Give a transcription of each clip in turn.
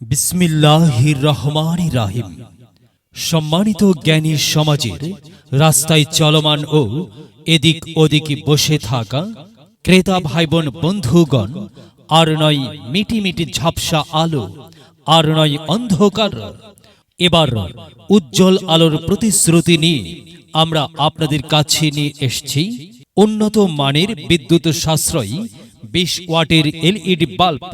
বিসমিল্লাহির রহমান রাহিম। সম্মানিত জ্ঞানী সমাজের রাস্তায় চলমান ও এদিক ওদিকে বসে থাকা ক্রেতা ভাই বোন বন্ধুগণ, আর নয় মিটি মিটি ঝাপসা আলো, আর নয় অন্ধকার, এবার উজ্জ্বল আলোর প্রতিশ্রুতি নিয়ে আমরা আপনাদের কাছে নিয়ে এসেছি উন্নত মানের বিদ্যুৎ সাশ্রয়ী বিশ ওয়াটের এলইডি বাল্ব।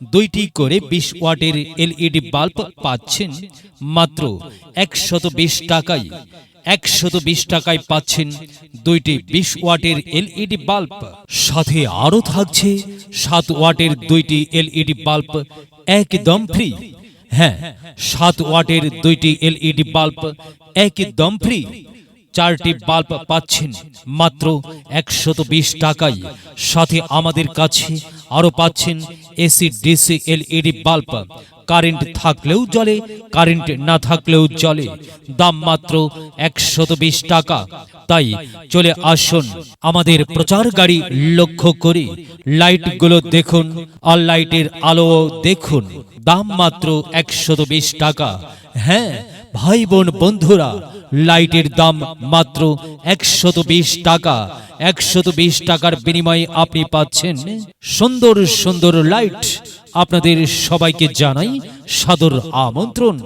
দুইটি করে বিশ ওয়াটের এলইডি বাল্ব পাচ্ছেন মাত্র একশত বিশ টাকায়। একশত বিশ টাকায় পাচ্ছেন দুইটি বিশ ওয়াটের এলইডি বাল্ব। সাথে আরও থাকছে সাত ওয়াটের দুইটি এলইডি বাল্ব, একদম ফ্রি। হ্যাঁ সাত ওয়াটের দুইটি এলইডি বাল্ব, একদম ফ্রি। চারটি বাল্ব পাচ্ছেন মাত্র একশত টাকায়। সাথে আমাদের কাছে আরও পাচ্ছেন AC, DC, LED bulb current থাকলেও জলে কারেন্ট না থাকলেও জলে দাম মাত্র একশত বিশ টাকা। তাই চলে আসুন আমাদের প্রচার গাড়ি লক্ষ্য করে। লাইটগুলো দেখুন আর লাইটের আলো দেখুন। দাম মাত্র একশত বিশ টাকা। হ্যাঁ ভাই বোন বন্ধুরা লাইটের দাম মাত্র একশত বিশ টাকা। একশত বিশ টাকার বিনিময়ে আপনি পাচ্ছেন সুন্দর সুন্দর লাইট। আপনাদের সবাইকে জানাই সাদর আমন্ত্রণ।